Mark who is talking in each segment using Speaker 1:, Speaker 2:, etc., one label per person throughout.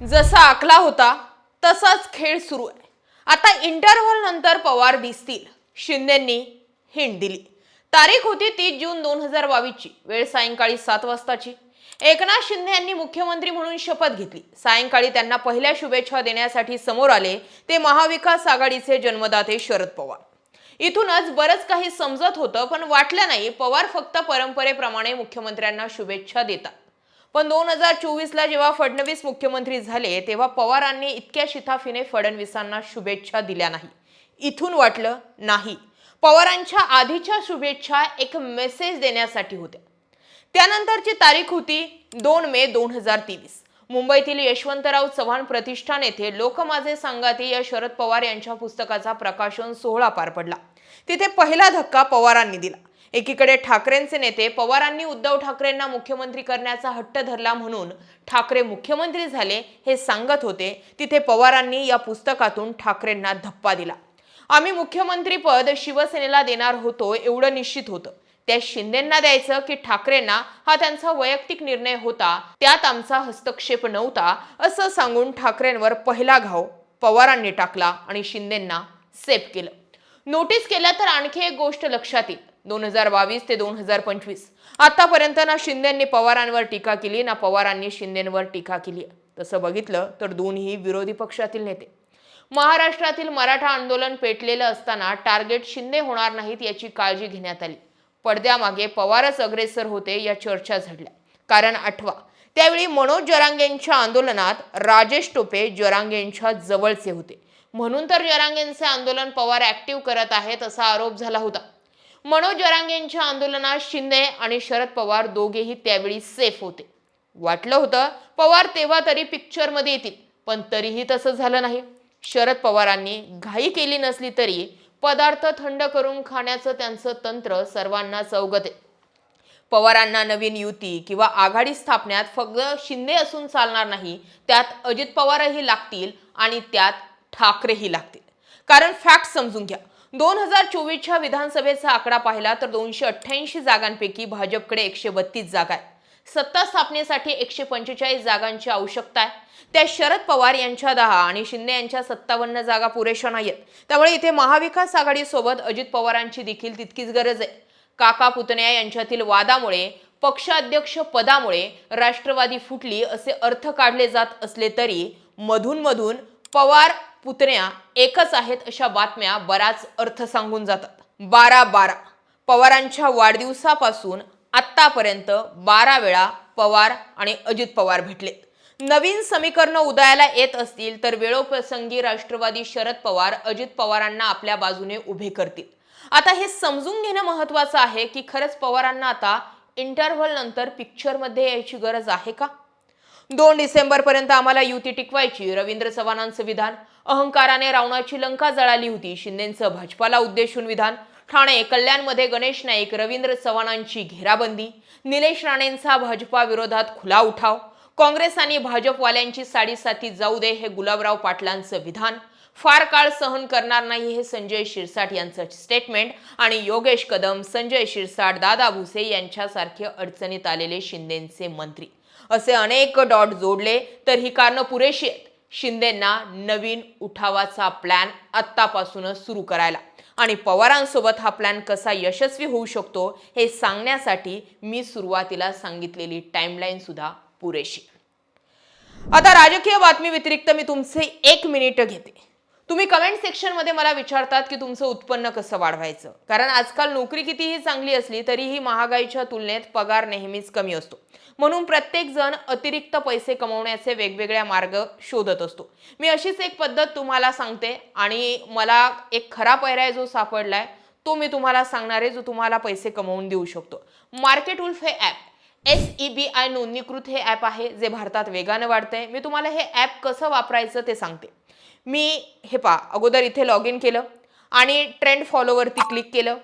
Speaker 1: जसा आखला होता तसाच खेळ सुरू आहे. आता इंटरव्हल नंतर पवार दिसतील. शिंदेंनी हिंट दिली. तारीख होती तीस जून दोन हजार बावीसची वेळ सायंकाळी सात वाजताची. एकनाथ शिंदे यांनी मुख्यमंत्री म्हणून शपथ घेतली. सायंकाळी त्यांना पहिल्या शुभेच्छा देण्यासाठी समोर आले ते महाविकास आघाडीचे जन्मदाते शरद पवार. इथूनच बरंच काही समजत होतं पण वाटलं नाही पवार फक्त परंपरेप्रमाणे मुख्यमंत्र्यांना शुभेच्छा देतात. पण दोन हजार चोवीसला जेव्हा फडणवीस मुख्यमंत्री झाले तेव्हा पवारांनी इतक्या शिथाफीने फडणवीसांना शुभेच्छा दिल्या नाही. इथून वाटलं नाही. पवारांच्या आधीच्या शुभेच्छा एक मेसेज देण्यासाठी होत्या. त्यानंतरची तारीख होती दोन मे दोन हजार तेवीस. मुंबईतील यशवंतराव चव्हाण प्रतिष्ठान येथे लोकमाझे सांगाते या शरद पवार यांच्या पुस्तकाचा प्रकाशन सोहळा पार पडला. तिथे पहिला धक्का पवारांनी दिला. एकीकडे ठाकरेंचे नेते पवारांनी उद्धव ठाकरेंना मुख्यमंत्री करण्याचा हट्ट धरला म्हणून ठाकरे मुख्यमंत्री झाले हे सांगत होते. तिथे पवारांनी या पुस्तकातून ठाकरेंना धप्पा दिला. आम्ही मुख्यमंत्री पद शिवसेनेला देणार होतो एवढं निश्चित होतं. त्या शिंदेंना द्यायचं की ठाकरेंना हा त्यांचा वैयक्तिक निर्णय होता त्यात आमचा हस्तक्षेप नव्हता असं सांगून ठाकरेंवर पहिला घाव पवारांनी टाकला आणि शिंदेंना सेफ केलं. नोटीस केल्या तर आणखी एक गोष्ट लक्षात येईल. दोन हजार बावीस ते दोन हजार पंचवीस. आतापर्यंत ना शिंदेंनी पवारांवर टीका केली ना पवारांनी शिंदेंवर टीका केली. तसं बघितलं तर दोन्ही विरोधी पक्षातील नेते. महाराष्ट्रातील मराठा आंदोलन पेटलेलं असताना टार्गेट शिंदे होणार नाहीत याची काळजी घेण्यात आली. पडद्यामागे पवारच अग्रेसर होते या चर्चा झडल्या कारण आठवा त्यावेळी मनोज जरांगेंच्या आंदोलनात राजेश टोपे जरांगेंच्या जवळचे होते. म्हणून तर जरांगेंचे आंदोलन पवार ऍक्टिव्ह करत आहेत असा आरोप झाला होता. मनोज जरांगेंच्या आंदोलनात शिंदे आणि शरद पवार दोघेही त्यावेळी सेफ होते. वाटलं होतं पवार तेव्हा तरी पिक्चरमध्ये येतील पण तरीही तसं झालं नाही. शरद पवारांनी घाई केली नसली तरी पदार्थ थंड करून खाण्याचं त्यांचं तंत्र सर्वांना अवगत आहे पवारांना नवीन युती किंवा आघाडी स्थापण्यात फक्त शिंदे असून चालणार नाही त्यात अजित पवारही लागतील आणि त्यात ठाकरेही लागतील. कारण फॅक्ट समजून घ्या. दोन हजार चोवीसच्या विधानसभेचा आकडा पाहिला तर दोनशे अठ्ठ्याऐंशी जागांपैकी भाजपकडे एकशे बत्तीस जागा आहेत. सत्ता स्थापनेसाठी एकशे पंचेचाळीस जागांची आवश्यकता आहे. त्या शरद पवार यांच्या दहा आणि शिंदे यांच्या सत्तावन्न जागा पुरेशा नाहीत त्यामुळे इथे महाविकास आघाडीसोबत अजित पवारांची देखील तितकीच गरज आहे. काका पुतण्या यांच्यातील वादामुळे पक्षाध्यक्ष पदामुळे राष्ट्रवादी फुटली असे अर्थ काढले जात असले तरी मधून मधून पवार पुतण्या एकच आहेत अशा बातम्या बराच अर्थ सांगून जातात. बारा बारा. पवारांच्या वाढदिवसापासून आत्तापर्यंत बारा वेळा पवार आणि अजित पवार भेटलेत नवीन समीकरणं उदयाला येत असतील तर वेळोप्रसंगी राष्ट्रवादी शरद पवार अजित पवारांना आपल्या बाजूने उभे करतील. आता हे समजून घेणं महत्वाचं आहे की खरंच पवारांना आता इंटरव्हल नंतर पिक्चरमध्ये यायची गरज आहे का? दोन डिसेंबर पर्यंत आम्हाला युती टिकवायची. रवींद्र चव्हाणांचं विधान अहंकाराने रावणाची लंका जळाली होती. शिंदेचं भाजपाला उद्देशून विधान ठाणे कल्याणमध्ये गणेश नाईक रवींद्र चव्हाणांची घेराबंदी निलेश राणेंचा भाजपा विरोधात खुला उठाव काँग्रेस आणि भाजपवाल्यांची साडेसाती जाऊ दे हे गुलाबराव पाटलांचं विधान फार काळ सहन करणार नाही हे संजय शिरसाट यांचं स्टेटमेंट आणि योगेश कदम संजय शिरसाट दादा भुसे यांच्यासारखे अडचणीत आलेले शिंदेचे मंत्री. असे अनेक डॉट जोडले तर ही कारणं पुरेशी आहेत. शिंदेंना नवीन उठावाचा प्लॅन आत्तापासूनच सुरू करायला. आणि पवारांसोबत हा प्लॅन कसा यशस्वी होऊ शकतो हे सांगण्यासाठी मी सुरुवातीला सांगितलेली टाइमलाईन सुद्धा पुरेशी. आता राजकीय बातमी व्यतिरिक्त मी तुमचे एक मिनिट घेते. तुम्ही कमेंट सेक्शनमध्ये मला विचारतात की तुमचं उत्पन्न कसं वाढवायचं? कारण आजकाल नोकरी कितीही चांगली असली तरीही महागाईच्या तुलनेत पगार नेहमीच कमी असतो. म्हणून प्रत्येक जण अतिरिक्त पैसे कमवण्याचे वेगवेगळ्या मार्ग शोधत असतो. मी अशीच एक पद्धत तुम्हाला सांगते आणि मला एक खरा पर्याय जो सापडलाय तो मी तुम्हाला सांगणार आहे जो तुम्हाला पैसे कमवून देऊ शकतो. मार्केट उल्फ हे app S E B I नोंदणीकृत हे ॲप आहे जे भारतात वेगानं वाढतंय. मी तुम्हाला हे ॲप कसं वापरायचं ते सांगते. मी हे पा अगोदर इथे लॉग इन केलं आणि ट्रेंड फॉलोवरती क्लिक केलं.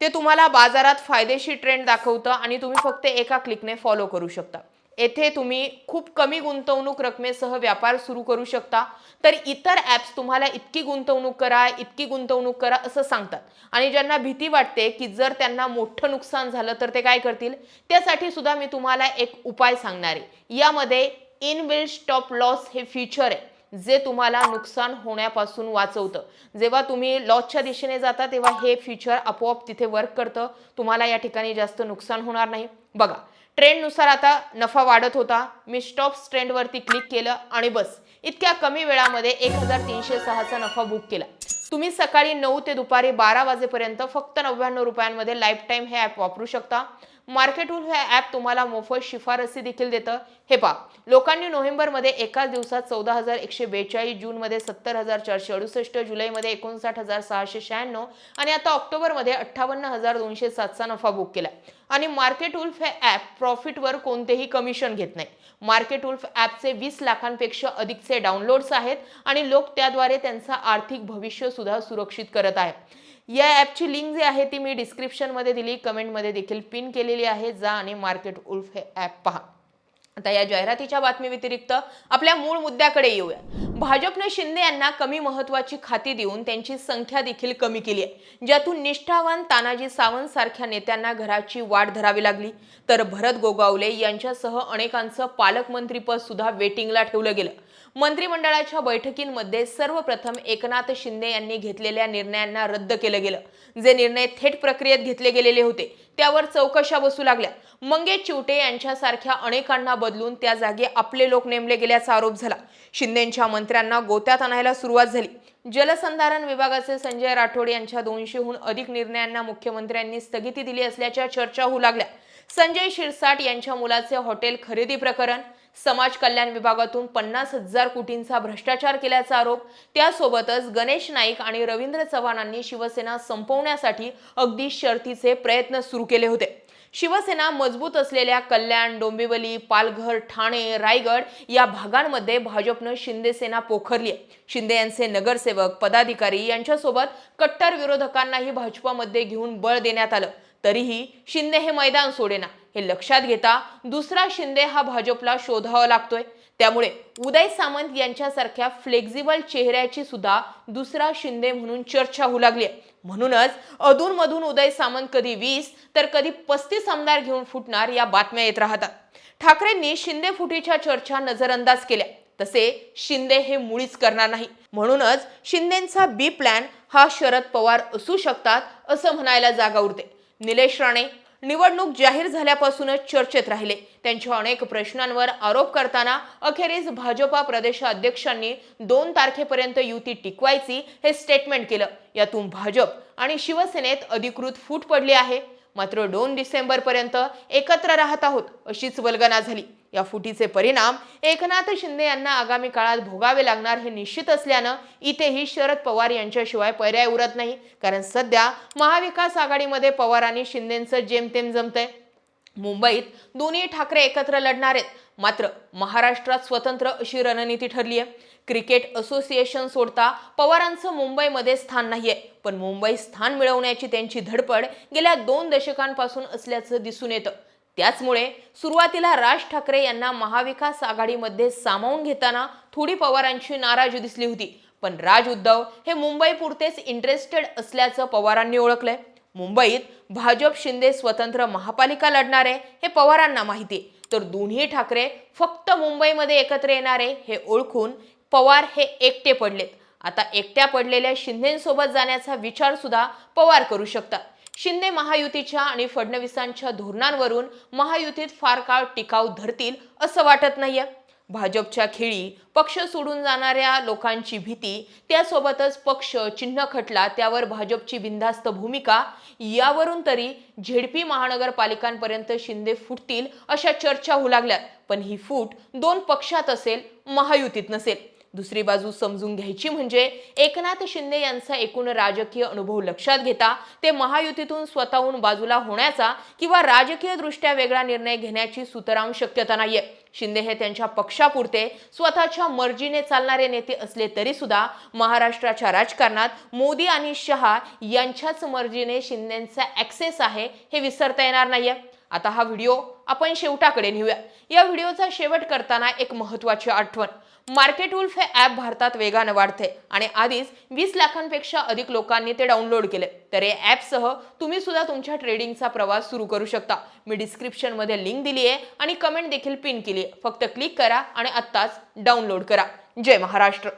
Speaker 1: ते तुम्हाला बाजारात फायदेशीर ट्रेंड दाखवतं आणि तुम्ही फक्त एका क्लिकने फॉलो करू शकता. येथे तुम्ही खूप कमी गुंतवणूक रकमेसह व्यापार सुरू करू शकता. तर इतर ॲप्स तुम्हाला इतकी गुंतवणूक करा इतकी गुंतवणूक करा असं सांगतात. आणि ज्यांना भीती वाटते की जर त्यांना मोठं नुकसान झालं तर ते काय करतील? त्यासाठी सुद्धा मी तुम्हाला एक उपाय सांगणार. आहे यामध्ये इन बिल स्टॉप लॉस हे फीचर आहे. जे तुम्हाला नुकसान होण्यापासून वाचवतं. जेव्हा तुम्ही लॉसच्या दिशेने जाता तेव्हा हे फ्युचर आपोआप तिथे वर्क करतं. तुम्हाला या ठिकाणी जास्त नुकसान होणार नाही. बघा ट्रेंडनुसार आता नफा वाढत होता. मी स्टॉप्स ट्रेंडवरती क्लिक केलं आणि बस इतक्या कमी वेळामध्ये एक हजार तीनशे सहाचा नफा बुक केला. तुम्ही सकाळी नऊ ते दुपारी बारा वाजेपर्यंत फक्त नव्याण्णव रुपयांमध्ये लाईफ टाईम हे ॲप वापरू शकता. मार्केटहूल हे ॲप तुम्हाला मोफत शिफारसी देखील देतं. हे पहा लोकांनी नोव्हेंबरमध्ये एकाच दिवसात चौदा हजार एकशे बेचाळीस जूनमध्ये सत्तर हजार चारशे अडुसष्ट जुलैमध्ये एकोणसाठ हजार सहाशे शहाण्णव आणि आता ऑक्टोबरमध्ये अठ्ठावन्न हजार दोनशे सातचा नफा बुक केला आणि मार्केट उल्फ हे ॲप प्रॉफिटवर कोणतेही कमिशन घेत नाही. मार्केट उल्फ ॲपचे वीस लाखांपेक्षा अधिकचे डाउनलोड्स आहेत आणि लोक त्याद्वारे त्यांचा आर्थिक भविष्य सुद्धा सुरक्षित करत आहेत. या ॲपची लिंक जी आहे ती मी डिस्क्रिप्शनमध्ये दिली कमेंटमध्ये देखील पिन केलेली आहे. जा आणि मार्केट उल्फ हे ॲप पहा. आता या जाहिरातीच्या बातमी व्यतिरिक्त आपल्या मूळ मुद्द्याकडे येऊया. भाजपने शिंदे यांना कमी महत्वाची खाती देऊन त्यांची संख्या देखील कमी केली आहे. ज्यातून निष्ठावान तानाजी सावंत सारख्या नेत्यांना घराची वाट धरावी लागली. तर भरत गोगावले यांच्यासह अनेकांचं पालकमंत्रीपद सुद्धा वेटिंगला ठेवलं गेलं. मंत्रिमंडळाच्या बैठकींमध्ये सर्वप्रथम एकनाथ शिंदे यांनी घेतलेल्या निर्णयांना रद्द केलं गेलं. जे निर्णय थेट प्रक्रियेत घेतले गेलेले होते त्यावर चौकशा बसू लागल्या. मंगेश चिवटे यांच्यासारख्या अनेकांना बदलून त्या जागी आपले लोक नेमले गेल्याचा आरोप झाला. शिंदेच्या मंत्र्यांना गोत्यात आणायला सुरुवात झाली. जलसंधारण विभागाचे संजय राठोड यांच्या दोनशेहून अधिक निर्णयांना मुख्यमंत्र्यांनी स्थगिती दिली असल्याच्या चर्चा होऊ लागल्या. संजय शिरसाट यांच्या मुलाचे हॉटेल खरेदी प्रकरण. समाज कल्याण विभागातून पन्नास हजार कोटींचा भ्रष्टाचार केल्याचा आरोप. त्यासोबतच गणेश नाईक आणि रवींद्र चव्हाणांनी शिवसेना संपवण्यासाठी अगदी शर्तीचे प्रयत्न सुरू केले होते. शिवसेना मजबूत असलेल्या कल्याण डोंबिवली पालघर ठाणे रायगड या भागांमध्ये भाजपनं शिंदेसेना पोखरली आहे. शिंदे यांचे नगरसेवक पदाधिकारी यांच्यासोबत कट्टर विरोधकांनाही भाजपामध्ये घेऊन बळ देण्यात आलं. तरीही शिंदे हे मैदान सोडेना. हे लक्षात घेता दुसरा शिंदे हा भाजपला शोधावा लागतोय. त्यामुळे उदय सामंत यांच्यासारख्या फ्लेक्झिबल चेहऱ्याची सुद्धा दुसरा शिंदे म्हणून चर्चा होऊ लागली आहे. म्हणूनच अधूनमधून उदय सामंत कधी वीस तर कधी पस्तीस आमदार घेऊन फुटणार या बातम्या येत राहतात. ठाकरेंनी शिंदे फुटीच्या चर्चा नजरअंदाज केल्या. तसे शिंदे हे मुळीच करणार नाही. म्हणूनच शिंदेचा बी प्लॅन हा शरद पवार असू शकतात असं म्हणायला जागा उरते. निलेश राणे निवडणूक जाहीर झाल्यापासूनच चर्चेत राहिले. त्यांच्या अनेक प्रश्नांवर आरोप करताना अखेरीस भाजपा प्रदेशाध्यक्षांनी दोन तारखेपर्यंत युती टिकवायची हे स्टेटमेंट केलं. यातून भाजप आणि शिवसेनेत अधिकृत फूट पडली आहे. मात्र दोन डिसेंबरपर्यंत एकत्र राहत आहोत अशीच वल्गना झाली. या फुटीचे परिणाम एकनाथ शिंदे यांना आगामी काळात भोगावे लागणार हे निश्चित असल्यानं इथेही शरद पवार यांच्याशिवाय पर्याय उरत नाही. कारण सध्या महाविकास आघाडीमध्ये पवार आणि शिंदेचं जेमतेम जमतंय. मुंबईत दोन्ही ठाकरे एकत्र लढणार आहेत. मात्र महाराष्ट्रात स्वतंत्र अशी रणनीती ठरली आहे. क्रिकेट असोसिएशन सोडता पवारांचं मुंबईमध्ये स्थान नाहीये. पण मुंबई स्थान मिळवण्याची त्यांची धडपड गेल्या दोन दशकांपासून असल्याचं दिसून येतं. त्याचमुळे सुरुवातीला राज ठाकरे यांना महाविकास आघाडीमध्ये सामावून घेताना थोडी पवारांची नाराजी दिसली होती. पण राज उद्धव हे मुंबई पुरतेच इंटरेस्टेड असल्याचं पवारांनी ओळखलंय. मुंबईत भाजप शिंदे स्वतंत्र महापालिका लढणार आहे हे पवारांना माहिती आहे. तर दोन्ही ठाकरे फक्त मुंबईमध्ये एकत्र येणारे हे ओळखून पवार हे एकटे पडलेत. आता एकट्या पडलेल्या शिंदेसोबत जाण्याचा विचार सुद्धा पवार करू शकतात. शिंदे महायुतीच्या आणि फडणवीसांच्या धोरणांवरून महायुतीत फार काळ टिकाव धरतील असं वाटत नाहीये. भाजपच्या खेळी पक्ष सोडून जाणाऱ्या लोकांची भीती त्यासोबतच पक्ष चिन्ह खटला त्यावर भाजपची बिनधास्त भूमिका यावरून तरी झेडपी महानगरपालिकांपर्यंत शिंदे फुटतील अशा चर्चा होऊ लागल्यात. पण ही फूट दोन पक्षात असेल महायुतीत नसेल. दुसरी बाजू समजून घ्यायची म्हणजे एकनाथ शिंदे यांचा एकूण राजकीय अनुभव लक्षात घेता ते महायुतीतून स्वतःहून बाजूला होण्याचा किंवा राजकीय दृष्ट्या वेगळा निर्णय घेण्याची सुतराम शक्यता नाहीये. शिंदे हे त्यांच्या पक्षापुरते स्वतःच्या मर्जीने चालणारे नेते असले तरी सुद्धा महाराष्ट्राच्या राजकारणात मोदी आणि शहा यांच्याच मर्जीने शिंदेचा ऍक्सेस आहे हे विसरता येणार नाहीये. आता हा व्हिडिओ आपण शेवटाकडे नेऊया. या व्हिडिओचा शेवट करताना एक महत्वाची आठवण. मार्केट वुल्फ हे ॲप भारतात वेगानं वाढते आणि आधीच वीस लाखांपेक्षा अधिक लोकांनी ते डाउनलोड केले तर या ॲपसह तुम्ही सुद्धा तुमच्या ट्रेडिंगचा प्रवास सुरू करू शकता. मी डिस्क्रिप्शनमध्ये लिंक दिली आहे आणि कमेंट देखील पिन केली आहे. फक्त क्लिक करा आणि आत्ताच डाउनलोड करा. जय महाराष्ट्र.